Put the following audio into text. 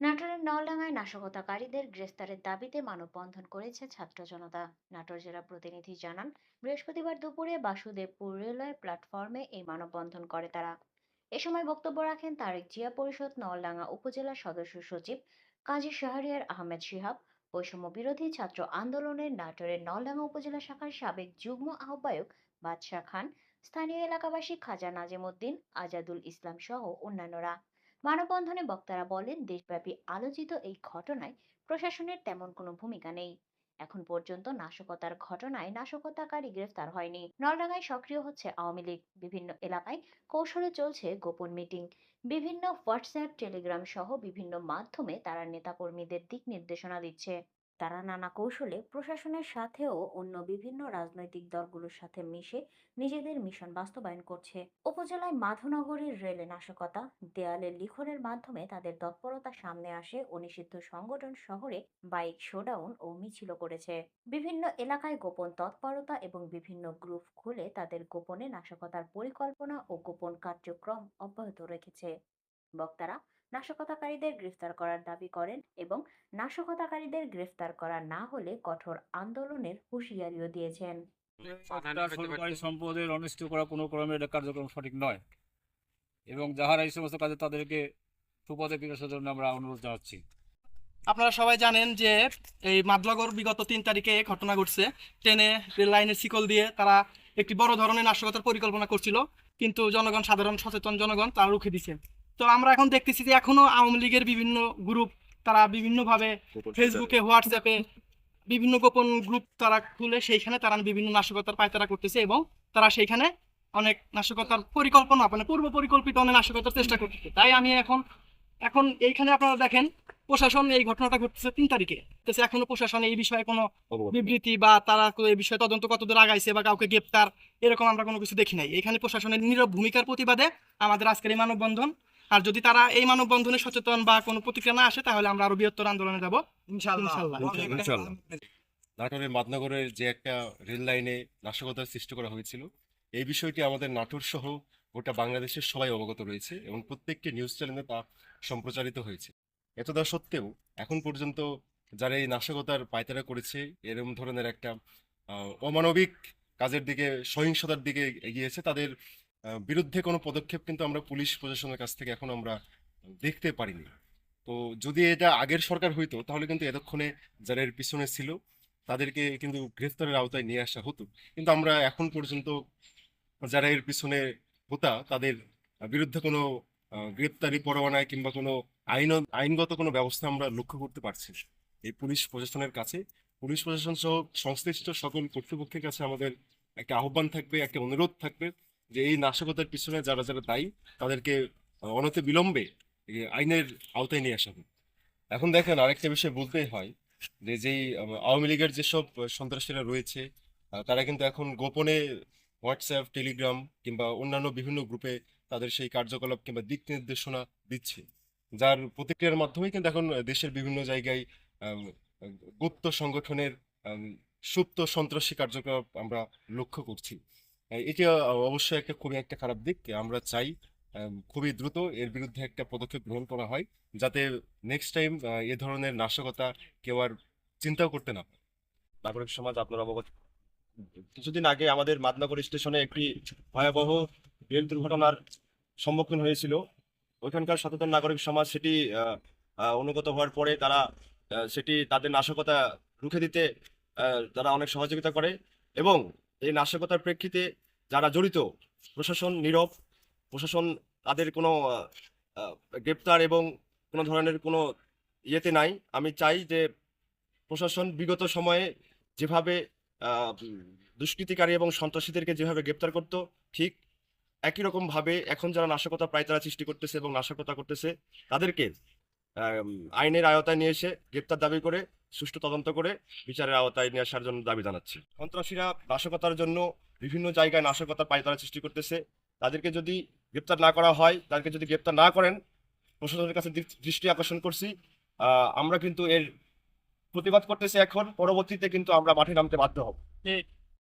নাটোরের নলডাঙ্গায় নাশকতাকারীদের গ্রেফতারের দাবিতে মানববন্ধন করেছে ছাত্র জনতা। নাটোর জেলা প্রতিনিধি জানান, বৃহস্পতিবার দুপুরে বাসুদেবপুর রেলওয়ে প্ল্যাটফর্মে এই মানববন্ধন করে তারা। এ সময় বক্তব্য রাখেন তারেক জিয়া পরিষদ নলডাঙ্গা উপজেলা সদস্য সচিব কাজী শাহরিয়ার আহমেদ শিহাব। বৈষম্য বিরোধী ছাত্র আন্দোলনের নাটোরের নলডাঙ্গা উপজেলা শাখার সাবেক যুগ্ম আহ্বায়ক বাদশাহ খান, স্থানীয় এলাকাবাসী খাজা নাজিমুদ্দিন, আজাদুল ইসলাম সহ অন্যান্যরা। মানববন্ধনে বক্তারা বলেন, দেশব্যাপী আলোচিত এই ঘটনায় প্রশাসনের তেমন কোনো ভূমিকা নেই। এখন পর্যন্ত নাশকতার ঘটনায় নাশকতাকারী গ্রেফতার হয়নি। নলডাঙ্গায় সক্রিয় হচ্ছে আওয়ামী লীগ। বিভিন্ন এলাকায় কৌশলে চলছে গোপন মিটিং। বিভিন্ন হোয়াটসঅ্যাপ, টেলিগ্রাম সহ বিভিন্ন মাধ্যমে তারা নেতাকর্মীদের দিক নির্দেশনা দিচ্ছে। তারা নানা কৌশলে প্রশাসনের সাথেও অন্য বিভিন্ন রাজনৈতিক দলগুলোর সাথে মিশে নিজেদের মিশন বাস্তবায়ন করছে। উপজেলায় মাধনগরের রেলে নাশকতা দেয়ালে লিখনের মাধ্যমে তাদের তৎপরতা সামনে আসে ও নিষিদ্ধ সংগঠন শহরে বাইক শোডাউন ও মিছিল করেছে। বিভিন্ন এলাকায় গোপন তৎপরতা এবং বিভিন্ন গ্রুপ খুলে তাদের গোপনে নাশকতার পরিকল্পনা ও গোপন কার্যক্রম অব্যাহত রেখেছে। বক্তারা নাশকতাকারীদের গ্রেফতার করার দাবি করেন এবং নাশকতাকারীদের গ্রেফতার করা না হলে কঠোর আন্দোলনের হুঁশিয়ারিও দিয়েছেন। সম্পদের অনিষ্ট করা কোনো ক্রমে কার্যক্রম সঠিক নয় এবং যাহারা এই সমস্ত কাজে তাদেরকে সুপদে বিকাশের জন্য আমরা অনুরোধ জানাচ্ছি। আপনারা সবাই জানেন যে এই মাদলাগর বিগত তিন তারিখে ঘটনা ঘটছে। ট্রেনে, রেল লাইনের শিকল দিয়ে তারা একটি বড় ধরনের নাশকতার পরিকল্পনা করছিল, কিন্তু জনগণ, সাধারণ সচেতন জনগণ তারা রুখে দিছে। তো আমরা এখন দেখতেছি যে এখনও আওয়ামী লীগের বিভিন্ন গ্রুপ তারা বিভিন্নভাবে ফেসবুকে হোয়াটসঅ্যাপে বিভিন্ন গোপন গ্রুপ তারা খুলে সেইখানে তারা বিভিন্ন নাশকতার পায়তারা করতেছে এবং তারা সেইখানে অনেক নাশকতার পরিকল্পনা মানে পূর্ব পরিকল্পিত অনেক নাশকতার চেষ্টা করতেছে। তাই আমি এখন এখন এইখানে আপনারা দেখেন প্রশাসন এই ঘটনাটা ঘটতেছে তিন তারিখে। এখনও প্রশাসন এই বিষয়ে কোনো বিবৃতি বা তারা এই বিষয়ে তদন্ত কতদূর আগাইছে বা কাউকে গ্রেপ্তার এরকম আমরা কোনো কিছু দেখি নাই। এখানে প্রশাসনের নীরব ভূমিকার প্রতিবাদে আমাদের আজকের এই মানববন্ধন আর যদি তারা এই মানববন্ধনে সচেতন বা কোনো প্রতিক্রিয়া না আসে তাহলে আমরা আরও বৃহত্তর আন্দোলনে যাব। নাটোরের মাদনগরের যে একটা রেল লাইনে নাশকতার সৃষ্টি করা হয়েছিল এই বিষয়টি আমাদের নাটোর সহ গোটা বাংলাদেশের সবাই অবগত রয়েছে এবং প্রত্যেকটি নিউজ চ্যানেলে তা সম্প্রচারিত হয়েছে। এতদা সত্ত্বেও এখন পর্যন্ত যারা এই নাশকতার পায়তারা করেছে এরকম ধরনের একটা আহ, অমানবিক কাজের দিকে সহিংসতার দিকে এগিয়েছে তাদের বিরুদ্ধে কোনো পদক্ষেপ কিন্তু আমরা পুলিশ প্রশাসনের কাছ থেকে এখন আমরা দেখতে পারিনি। তো যদি এটা আগের সরকার হইতো, তাহলে কিন্তু এতক্ষণে যারা এর পিছনে ছিল, তাদেরকে কিন্তু গ্রেফতারের আওতায় নিয়ে আসা হতো। কিন্তু আমরা এখন পর্যন্ত যারা এর পিছনে হোতা, তাদের বিরুদ্ধে কোনো গ্রেপ্তারি পরোয়ানায় কিংবা কোনো আইন, আইনগত কোনো ব্যবস্থা আমরা লক্ষ্য করতে পারছি এই পুলিশ প্রশাসনের কাছে, পুলিশ প্রশাসন সহ সংশ্লিষ্ট সকল কর্তৃপক্ষের কাছে আমাদের একটা আহ্বান থাকবে, একটা অনুরোধ থাকবে যে এই নাশকতার পিছনে যারা যারা দায়ী, তাদেরকে অনতি বিলম্বে আইনের আওতায় নিয়ে আসা এখন দেখেন আরেকটা বিষয় বলতেই হয় যে, যেই আওয়ামী লীগের যেসব সন্ত্রাসীরা রয়েছে তারা কিন্তু এখন গোপনে হোয়াটসঅ্যাপ, টেলিগ্রাম কিংবা অন্যান্য বিভিন্ন গ্রুপে তাদের সেই কার্যকলাপ কিংবা দিক নির্দেশনা দিচ্ছে। যার প্রতিক্রিয়ার মাধ্যমে কিন্তু এখন দেশের বিভিন্ন জায়গায় গুপ্ত সংগঠনের সুপ্ত সন্ত্রাসী কার্যকলাপ আমরা লক্ষ্য করছি। এটি অবশ্যই একটা খুবই একটা খারাপ দিক। আমরা চাই খুবই দ্রুত এর বিরুদ্ধে একটা পদক্ষেপ গ্রহণ করা হয়, যাতে নেক্সট টাইম এ ধরনের নাশকতা কেউ আর চিন্তাও করতে না নাগরিক সমাজ আপনার অবগত কিছুদিন আগে আমাদের মাদনগর স্টেশনে একটি ভয়াবহ রেল দুর্ঘটনার সম্মুখীন হয়েছিল। ওইখানকার সচেতন নাগরিক সমাজ সেটি অনুগত হওয়ার পরে তারা সেটি তাদের নাশকতা রুখে দিতে তারা অনেক সহযোগিতা করে এবং এই নাশকতার প্রেক্ষিতে যারা জড়িত, প্রশাসন নীরব, প্রশাসন তাদের কোনো গ্রেপ্তার এবং কোনো ধরনের কোনো ইয়েতে নাই। আমি চাই যে প্রশাসন বিগত সময়ে যেভাবে দুষ্কৃতিকারী এবং সন্ত্রাসীদেরকে যেভাবে গ্রেপ্তার করত, ঠিক একই রকম ভাবে এখন যারা নাশকতা প্রায় তারা সৃষ্টি করতেছে এবং নাশকতা করতেছে, তাদেরকে আইনের আওতায় নিয়ে এসে গ্রেপ্তার দাবি করে, সুষ্ঠু তদন্ত করে বিচারের আওতায় নিয়ে আসার জন্য দাবি জানাচ্ছি। সন্ত্রাসীরা নাশকতার জন্য বিভিন্ন জায়গায় নাশকতার পায়তারা সৃষ্টি করতেছে। তাদেরকে যদি গ্রেপ্তার না করা হয়, তাদেরকে যদি গ্রেপ্তার না করেন, প্রশাসনের কাছে দৃষ্টি আকর্ষণ করছি। আমরা কিন্তু এর প্রতিবাদ করতেছি এখন, পরবর্তীতে কিন্তু আমরা মাঠে নামতে বাধ্য হব।